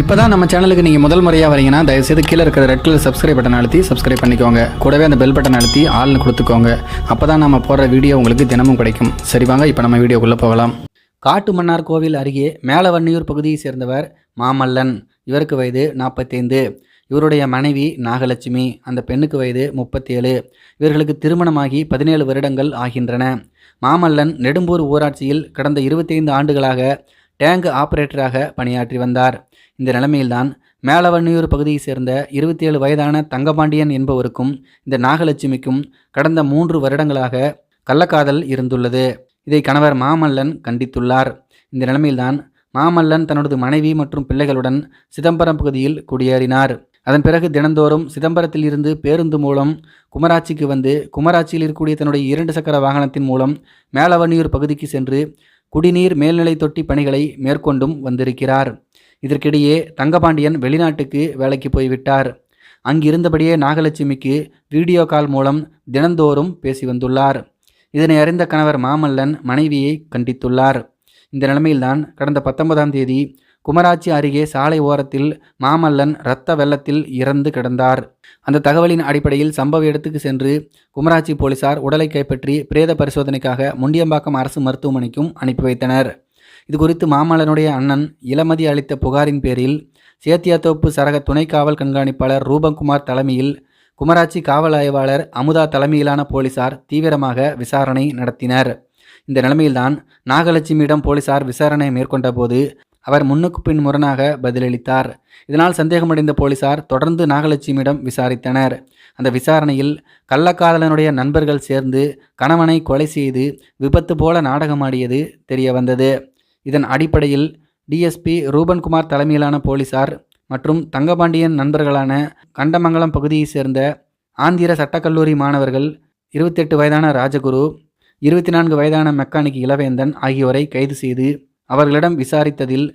இப்போ தான் நம்ம சேனலுக்கு நீங்கள் முதல் முறையாக வரீங்கன்னா தயவுசெய்து கீழே இருக்கிற ரெட் கலர் சப்ஸ்கிரைப் பட்டன் அழுத்தி சப்ஸ்கிரைப் பண்ணிக்கோங்க. கூடவே அந்த பெல் பட்டன் அழுத்தி ஆள்னு கொடுத்துக்கோங்க. அப்போ தான் நம்ம போடுற வீடியோ உங்களுக்கு தினமும் கிடைக்கும். சரி வாங்க இப்போ நம்ம வீடியோக்குள்ளே போகலாம். காட்டு மன்னார் கோவில் அருகே மேலவன்னியூர் பகுதியை சேர்ந்தவர் மாமல்லன். இவருக்கு வயது நாற்பத்தைந்து இவருடைய மனைவி நாகலட்சுமி. அந்த பெண்ணுக்கு வயது முப்பத்தேழு. இவர்களுக்கு திருமணமாகி பதினேழு வருடங்கள் ஆகின்றன. மாமல்லன் நெடும்பூர் ஊராட்சியில் கடந்த இருபத்தைந்து ஆண்டுகளாக டேங்க் ஆபரேட்டராக பணியாற்றி வந்தார். இந்த நிலைமையில்தான் மேலவன்னியூர் பகுதியைச் சேர்ந்த இருபத்தி ஏழு வயதான தங்கபாண்டியன் என்பவருக்கும் இந்த நாகலட்சுமிக்கும் கடந்த மூன்று வருடங்களாக கள்ளக்காதல் இருந்துள்ளது. இதை கணவர் மாமல்லன் கண்டித்துள்ளார். இந்த நிலைமையில்தான் மாமல்லன் தனது மனைவி மற்றும் பிள்ளைகளுடன் சிதம்பரம் பகுதியில் குடியேறினார். அதன் பிறகு தினந்தோறும் சிதம்பரத்தில் இருந்து பேருந்து மூலம் குமராட்சிக்கு வந்து குமராட்சியில் இருக்கக்கூடிய தன்னுடைய இரண்டு சக்கர வாகனத்தின் மூலம் மேலவன்னியூர் பகுதிக்கு சென்று குடிநீர் மேல்நிலை தொட்டி பணிகளை மேற்கொண்டும் வந்திருக்கிறார். இதற்கிடையே தங்கபாண்டியன் வெளிநாட்டுக்கு வேலைக்கு போய்விட்டார். அங்கிருந்தபடியே நாகலட்சுமிக்கு வீடியோ கால் மூலம் தினந்தோறும் பேசி வந்துள்ளார். இதனை அறிந்த கணவர் மாமல்லன் மனைவியை கண்டித்துள்ளார். இந்த நிலைமையில்தான் கடந்த பத்தொன்பதாம் தேதி குமராட்சி அருகே சாலை ஓரத்தில் மாமல்லன் இரத்த வெள்ளத்தில் இறந்து கிடந்தார். அந்த தகவலின் அடிப்படையில் சம்பவ இடத்துக்கு சென்று குமராட்சி போலீசார் உடலை கைப்பற்றி பிரேத பரிசோதனைக்காக முண்டியம்பாக்கம் அரசு மருத்துவமனைக்கும் அனுப்பி வைத்தனர். இது குறித்து மாமல்லனுடைய அண்ணன் இளமதி அளித்த புகாரின் பேரில் சேத்தியாத்தோப்பு சரக துணை காவல் கண்காணிப்பாளர் ரூபங்குமார் தலைமையில் குமராட்சி காவல் ஆய்வாளர் அமுதா தலைமையிலான போலீசார் தீவிரமாக விசாரணை நடத்தினர். இந்த நிலைமையில்தான் நாகலட்சுமியிடம் போலீசார் விசாரணை மேற்கொண்டபோது அவர் முன்னுக்கு பின் முரணாக பதிலளித்தார். இதனால் சந்தேகமடைந்த போலீசார் தொடர்ந்து நாகலட்சுமியிடம் விசாரித்தனர். அந்த விசாரணையில் கள்ளக்காதலனுடைய நண்பர்கள் சேர்ந்து கணவனை கொலை செய்து விபத்து போல நாடகமாடியது தெரிய வந்தது இதன் அடிப்படையில் டிஎஸ்பி ரூபன்குமார் தலைமையிலான போலீசார் மற்றும் தங்கபாண்டியன் நண்பர்களான கண்டமங்கலம் பகுதியைச் சேர்ந்த ஆந்திர சட்டக்கல்லூரி மாணவர்கள் இருபத்தெட்டு வயதான ராஜகுரு இருபத்தி நான்கு வயதான மெக்கானிக் இளவேந்தன் ஆகியோரை கைது செய்து அவர்களிடம் விசாரித்ததில்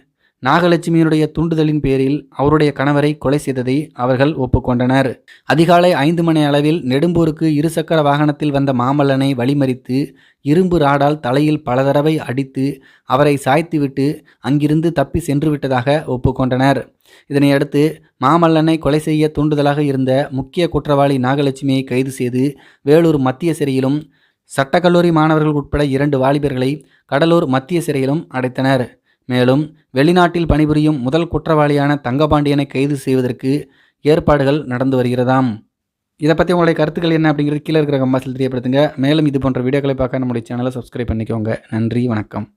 நாகலட்சுமியினுடைய தூண்டுதலின் பேரில் அவருடைய கணவரை கொலை செய்ததை அவர்கள் ஒப்புக்கொண்டனர். அதிகாலை ஐந்து மணி அளவில் நெடும்பூருக்கு இருசக்கர வாகனத்தில் வந்த மாமல்லனை வழிமறித்து இரும்பு ராடால் தலையில் பல தடவை அடித்து அவரை சாய்த்துவிட்டு அங்கிருந்து தப்பி சென்று விட்டதாக ஒப்புக்கொண்டனர். இதனையடுத்து மாமல்லனை கொலை செய்ய தூண்டுதலாக இருந்த முக்கிய குற்றவாளி நாகலட்சுமியை கைது செய்து வேலூர் மத்திய சிறையிலும் சட்டக்கல்லூரி மாணவர்கள் உட்பட இரண்டு வாலிபர்களை கடலூர் மத்திய சிறையிலும் அடைத்தனர். மேலும் வெளிநாட்டில் பணிபுரியும் முதல் குற்றவாளியான தங்கபாண்டியனை கைது செய்வதற்கு ஏற்பாடுகள் நடந்து வருகிறதாம். இதை பற்றி உங்களுடைய கருத்துக்கள் என்ன அப்படிங்கிறது கீழே இருக்கிற கம்பாசில் தெரியப்படுத்துங்க. மேலும் இது போன்ற வீடியோக்களை பார்க்க நம்முடைய சேனலை சப்ஸ்கிரைப் பண்ணிக்கோங்க. நன்றி வணக்கம்.